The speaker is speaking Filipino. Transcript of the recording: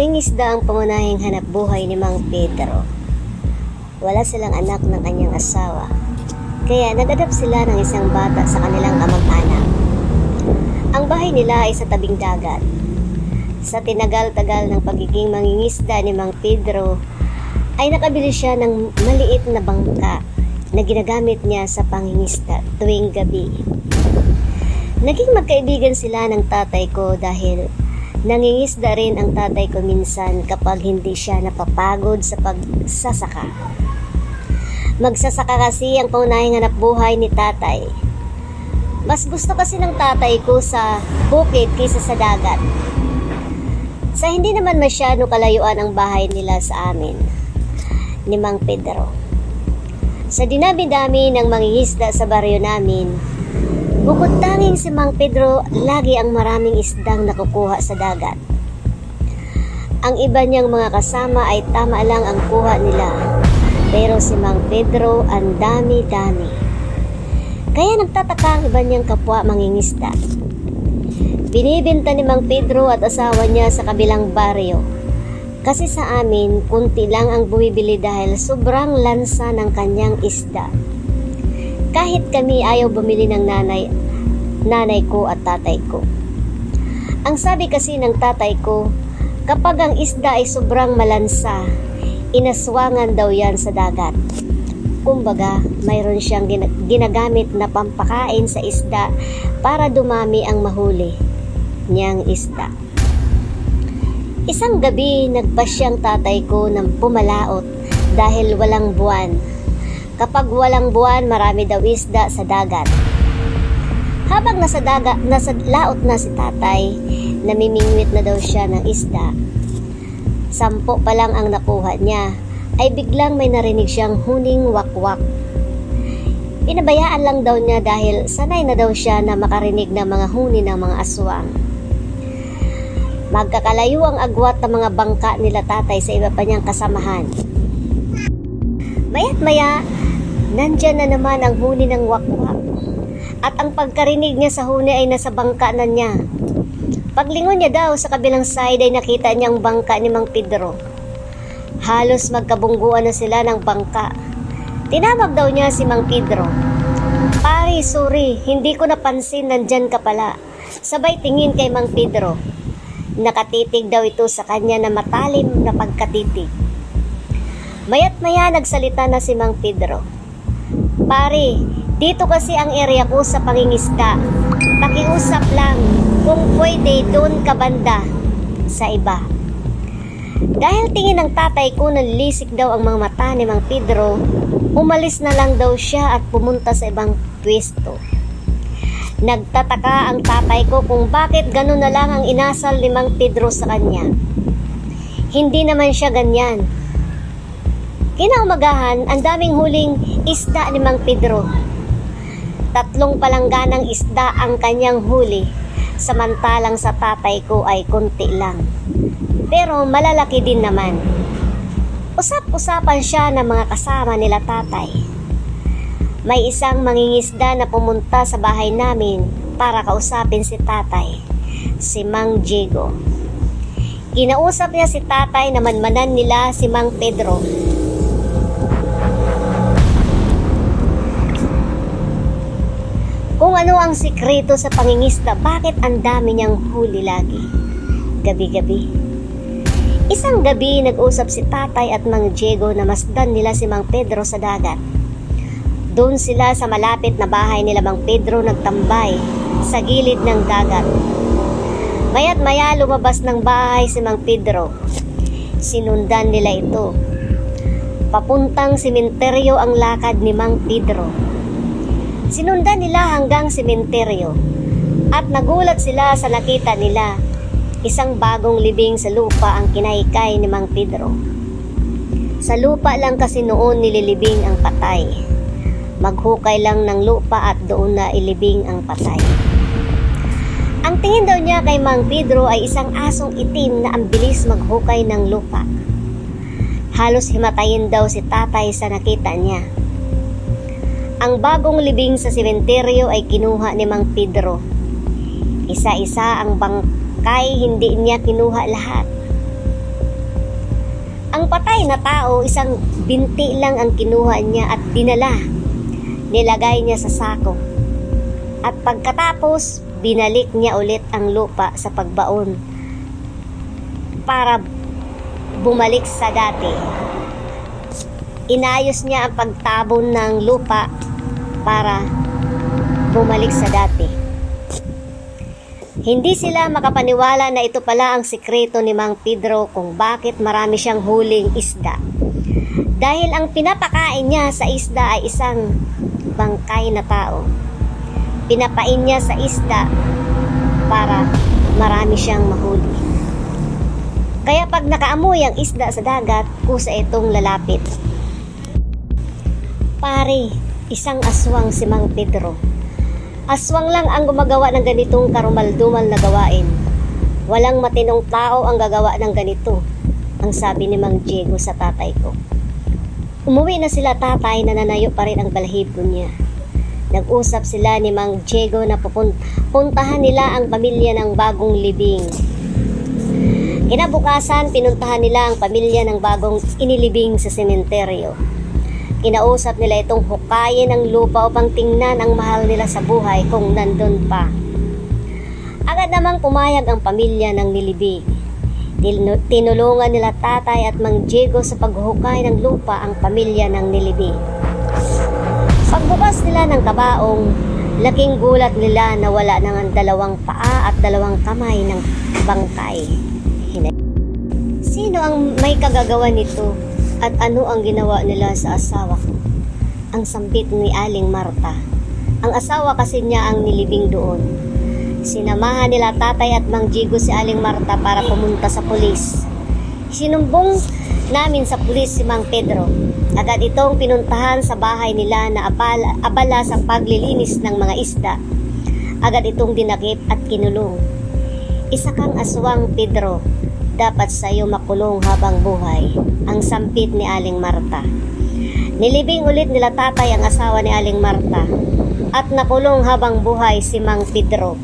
Mangingisda ang pangunahing hanap buhay ni Mang Pedro. Wala silang anak ng kanyang asawa, kaya nadadap sila ng isang bata sa kanilang kamag-anak. Ang bahay nila ay sa tabing dagat. Sa tinagal-tagal ng pagiging mangingisda ni Mang Pedro, ay nakabili siya ng maliit na bangka na ginagamit niya sa pangingisda tuwing gabi. Naging magkaibigan sila ng tatay ko dahil nangingisda rin ang tatay ko minsan kapag hindi siya napapagod sa pagsasaka. Magsasaka kasi ang paunahing hanap buhay ni tatay. Mas gusto kasi ng tatay ko sa bukid kaysa sa dagat. Sa hindi naman masyado kalayuan ang bahay nila sa amin, ni Mang Pedro. Sa dinami-dami ng mangingisda sa baryo namin, bukod tanging si Mang Pedro, lagi ang maraming isdang nakukuha sa dagat. Ang iba niyang mga kasama ay tama lang ang kuha nila, pero si Mang Pedro ang dami-dami. Kaya nagtataka ang iba niyang kapwa mangingisda. Binibenta ni Mang Pedro at asawa niya sa kabilang baryo. Kasi sa amin, kunti lang ang bumibili dahil sobrang lansa ng kanyang isda. Kahit kami ayaw bumili ng nanay, nanay ko at tatay ko. Ang sabi kasi ng tatay ko, kapag ang isda ay sobrang malansa, inaswangan daw yan sa dagat. Kumbaga, mayroon siyang gina- ginagamit na pampakain sa isda para dumami ang mahuli niyang isda. Isang gabi, nagpasyang tatay ko ng pumalaot dahil walang buwan. Kapag walang buwan, marami daw isda sa dagat. Habang nasa, daga, nasa laot na si tatay, namimingwit na daw siya ng isda. Sampo pa lang ang nakuha niya, ay biglang may narinig siyang huning wakwak. Pinabayaan lang daw niya dahil sanay na daw siya na makarinig ng mga huni ng mga aswang. Magkakalayo ang agwat ng mga bangka nila tatay sa iba pa niyang kasamahan. Maya't maya, nandyan na naman ang huni ng wakwak. At ang pagkarinig niya sa huni ay nasa bangka na niya. Paglingon niya daw sa kabilang side ay nakita niyang bangka ni Mang Pedro. Halos magkabungguan na sila ng bangka. Tinawag daw niya si Mang Pedro. Pari, sorry, hindi ko napansin nandyan ka pala. Sabay tingin kay Mang Pedro. Nakatitig daw ito sa kanya na matalim na pagkatitig. Mayat maya nagsalita na si Mang Pedro. Pare, dito kasi ang area ko sa pangingisda. Pakiusap lang kung pwede doon ka banda sa iba. Dahil tingin ng tatay ko na lisik daw ang mga mata ni Mang Pedro, umalis na lang daw siya at pumunta sa ibang pwesto. Nagtataka ang tatay ko kung bakit ganun na lang ang inasal ni Mang Pedro sa kanya. Hindi naman siya ganyan. Kinaumagahan, ang daming huling isda ni Mang Pedro. Tatlong palangganang isda ang kanyang huli, samantalang sa tatay ko ay konti lang. Pero malalaki din naman. Usap-usapan siya ng mga kasama nila tatay. May isang mangingisda na pumunta sa bahay namin para kausapin si tatay, si Mang Diego. Kinausap niya si tatay na manmanan nila si Mang Pedro. Kung ano ang sikreto sa pangingisda, bakit ang dami niyang huli lagi? Gabi-gabi. Isang gabi, nag-usap si tatay at Mang Diego na masdan nila si Mang Pedro sa dagat. Doon sila sa malapit na bahay nila Mang Pedro nagtambay sa gilid ng dagat. Maya't maya lumabas ng bahay si Mang Pedro. Sinundan nila ito. Papuntang simenteryo ang lakad ni Mang Pedro. Sinundan nila hanggang simenteryo. At nagulat sila sa nakita nila. Isang bagong libing sa lupa ang kinaykay ni Mang Pedro. Sa lupa lang kasi noon nililibing ang patay. Maghukay lang ng lupa at doon na ilibing ang patay. Ang tingin daw niya kay Mang Pedro ay isang asong itim na ang bilis maghukay ng lupa. Halos himatayin daw si tatay sa nakita niya. Ang bagong libing sa sementeryo ay kinuha ni Mang Pedro. Isa-isa ang bangkay, hindi niya kinuha lahat. Ang patay na tao, isang binti lang ang kinuha niya at dinala. Nilagay niya sa sako. At pagkatapos, binalik niya ulit ang lupa sa pagbaon para bumalik sa dati. Inayos niya ang pagtabon ng lupa para bumalik sa dati. Hindi sila makapaniwala na ito pala ang sikreto ni Mang Pedro kung bakit marami siyang huling isda. Dahil ang pinapakain niya sa isda ay isang bangkay na tao. Pinapain niya sa isda para marami siyang mahuli. Kaya pag nakaamoy ang isda sa dagat, kusa itong lalapit. Pare, isang aswang si Mang Pedro. Aswang lang ang gumagawa ng ganitong karumaldumal na gawain. Walang matinong tao ang gagawa ng ganito, ang sabi ni Mang Diego sa tatay ko. Umuwi na sila tatay na nanayo pa rin ang balahibo niya. Nag-usap sila ni Mang Diego na pupun- puntahan nila ang pamilya ng bagong libing. Kinabukasan, pinuntahan nila ang pamilya ng bagong inilibing sa sementeryo. Kinausap nila itong hukayin ng lupa upang tingnan ang mahal nila sa buhay kung nandun pa. Agad namang pumayag ang pamilya ng nilibing. Tinu- Tinulungan nila tatay at Mang Diego sa paghukay ng lupa ang pamilya ng nilibing. Pagbukas nila ng kabaong, laking gulat nila na wala nang ang dalawang paa at dalawang kamay ng bangkay. Sino ang may kagagawa nito at ano ang ginawa nila sa asawa ko? Ang sambit ni Aling Marta. Ang asawa kasi niya ang nilibing doon. Sinamahan nila tatay at Mang Jigo si Aling Marta para pumunta sa pulis. Sinumbong namin sa pulis si Mang Pedro. Agad itong pinuntahan sa bahay nila na abala, abala sa paglilinis ng mga isda. Agad itong dinakip at kinulong. Isa kang aswang Pedro, dapat sa iyo makulong habang buhay, ang sampit ni Aling Marta. Nilibing ulit nila tatay ang asawa ni Aling Marta at nakulong habang buhay si Mang Pedro.